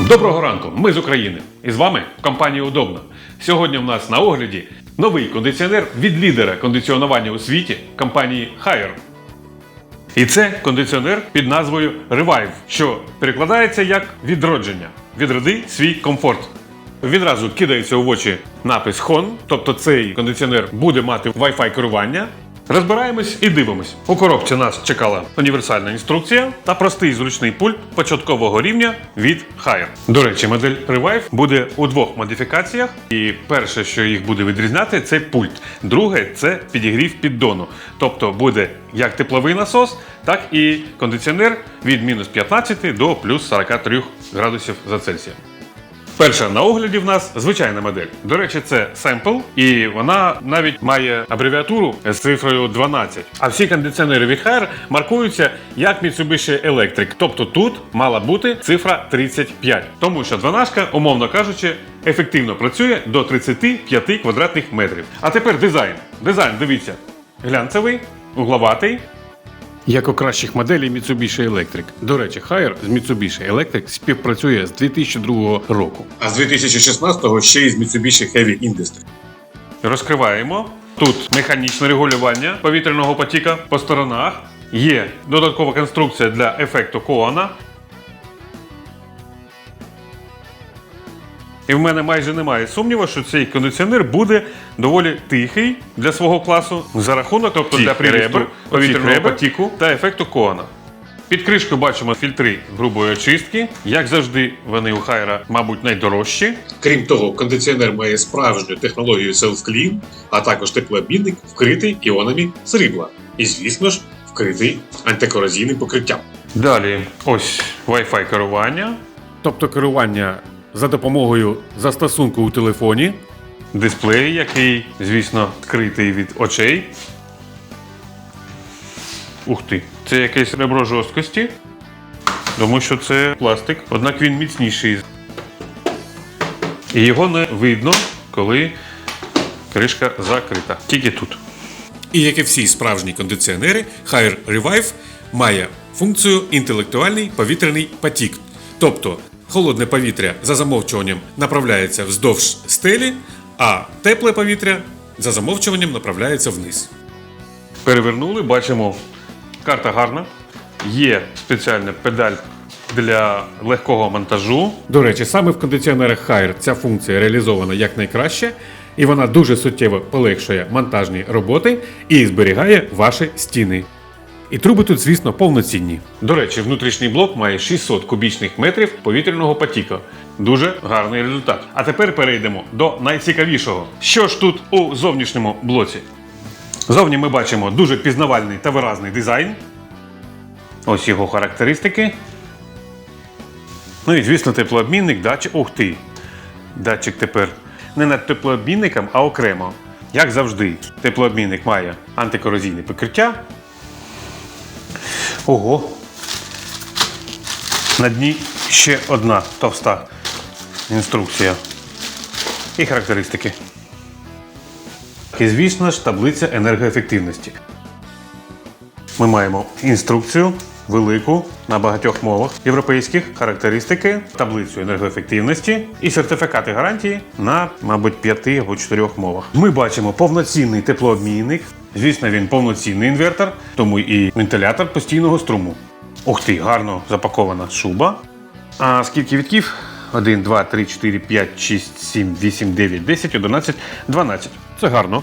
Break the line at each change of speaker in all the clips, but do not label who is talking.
Доброго ранку, ми з України. І з вами компанія Удобно. Сьогодні в нас на огляді новий кондиціонер від лідера кондиціонування у світі компанії Haier. І це кондиціонер під назвою Revive, що перекладається як відродження. Відроди свій комфорт. Відразу кидається у очі напис HON, тобто цей кондиціонер буде мати Wi-Fi керування. Розбираємось і дивимось. У коробці нас чекала універсальна інструкція та простий зручний пульт початкового рівня від Haier. До речі, модель Revive буде у двох модифікаціях. І перше, що їх буде відрізняти, це пульт. Друге це підігрів піддону. Тобто буде як тепловий насос, так і кондиціонер від мінус 15 до плюс 43 градусів за Цельсієм. Перша на огляді в нас звичайна модель. До речі, це Sample, і вона навіть має абревіатуру з цифрою 12. А всі кондиціонери Haier маркуються як Mitsubishi Electric. Тобто тут мала бути цифра 35. Тому що 12, умовно кажучи, ефективно працює до 35 квадратних метрів. А тепер дизайн. Дизайн, дивіться, глянцевий, угловатий. Як у кращих моделей Mitsubishi Electric. До речі, Haier з Mitsubishi Electric співпрацює з 2002 року.
А з 2016-го ще й з Mitsubishi Heavy Industry.
Розкриваємо. Тут механічне регулювання повітряного потіка по сторонах. Є додаткова конструкція для ефекту Коана. І в мене майже немає сумніву, що цей кондиціонер буде доволі тихий для свого класу за рахунок, тобто для
ребер,
повітряного потіку та ефекту Коана. Під кришкою бачимо фільтри грубої очистки. Як завжди, вони у Хайра, мабуть, найдорожчі.
Крім того, кондиціонер має справжню технологію Self-Clean, а також теплообмінник, вкритий іонами срібла. І, звісно ж, вкритий антикорозійним покриттям.
Далі ось Wi-Fi керування. Тобто керування за допомогою застосунку у телефоні. Дисплей, який, звісно, скритий від очей. Ух ти, це якесь ребро жорсткості. Тому що це пластик, однак він міцніший. І його не видно, коли кришка закрита. Тільки тут.
І як і всі справжні кондиціонери, Haier Revive має функцію інтелектуальний повітряний потік. Тобто холодне повітря за замовчуванням направляється вздовж стелі, а тепле повітря за замовчуванням направляється вниз.
Перевернули, бачимо, карта гарна. Є спеціальна педаль для легкого монтажу. До речі, саме в кондиціонерах Haier ця функція реалізована якнайкраще, і вона дуже суттєво полегшує монтажні роботи і зберігає ваші стіни. І труби тут, звісно, повноцінні. До речі, внутрішній блок має 600 кубічних метрів повітряного потіка. Дуже гарний результат. А тепер перейдемо до найцікавішого. Що ж тут у зовнішньому блоці? Зовні ми бачимо дуже пізнавальний та виразний дизайн. Ось його характеристики. Ну і, звісно, теплообмінник, датчик. Ух ти! Датчик тепер не над теплообмінником, а окремо. Як завжди, теплообмінник має антикорозійне покриття. Ого! На дні ще одна товста інструкція. І характеристики. І, звісно ж, таблиця енергоефективності. Ми маємо інструкцію велику на багатьох мовах європейських характеристики, таблицю енергоефективності і сертифікати гарантії на, мабуть, п'яти або чотирьох мовах. Ми бачимо повноцінний теплообмінник. Звісно, він повноцінний інвертор, тому і вентилятор постійного струму. Ух ти, гарно запакована шуба. А скільки вітків? 1, 2, 3, 4, 5, 6, 7, 8, 9, 10, 11, 12. Це гарно.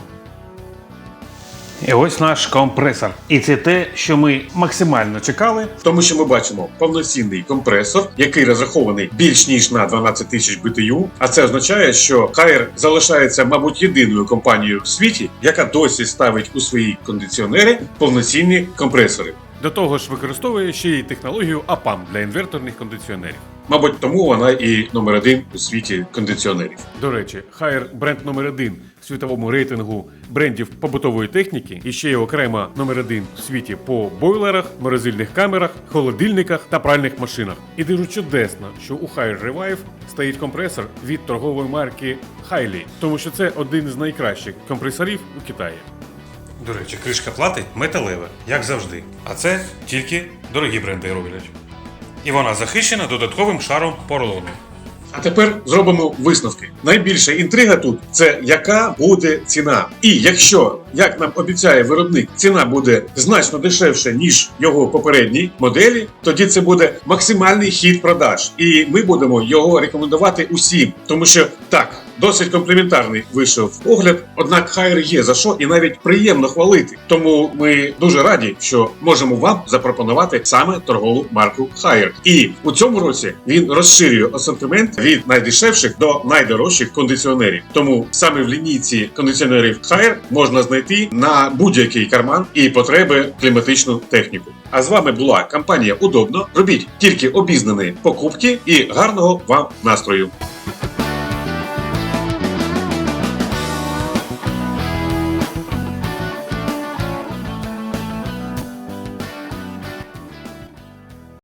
І ось наш компресор. І це те, що ми максимально чекали.
Тому що ми бачимо повноцінний компресор, який розрахований більш ніж на 12 тисяч BTU. А це означає, що Haier залишається, мабуть, єдиною компанією в світі, яка досі ставить у свої кондиціонери повноцінні компресори.
До того ж, використовує ще й технологію APAM для інверторних кондиціонерів.
Мабуть, тому вона і номер один у світі кондиціонерів.
До речі, Haier бренд номер один в світовому рейтингу брендів побутової техніки і ще й окремо номер один в світі по бойлерах, морозильних камерах, холодильниках та пральних машинах. І дуже чудесно, що у Haier Revive стоїть компресор від торгової марки Haiלי, тому що це один з найкращих компресорів у Китаї. До речі, кришка плати металева, як завжди. А це тільки дорогі бренди роблять. І вона захищена додатковим шаром поролону.
А тепер зробимо висновки. Найбільша інтрига тут це яка буде ціна. І якщо, як нам обіцяє виробник, ціна буде значно дешевше, ніж його попередній моделі, тоді це буде максимальний хід продаж. І ми будемо його рекомендувати усім, тому що так. Досить компліментарний вийшов огляд, однак хайр є за що і навіть приємно хвалити. Тому ми дуже раді, що можемо вам запропонувати саме торгову марку Хайр. І у цьому році він розширює асортимент від найдешевших до найдорожчих кондиціонерів. Тому саме в лінійці кондиціонерів Хайр можна знайти на будь-який карман і потреби кліматичну техніку. А з вами була компанія Удобно. Робіть тільки обізнані покупки і гарного вам настрою.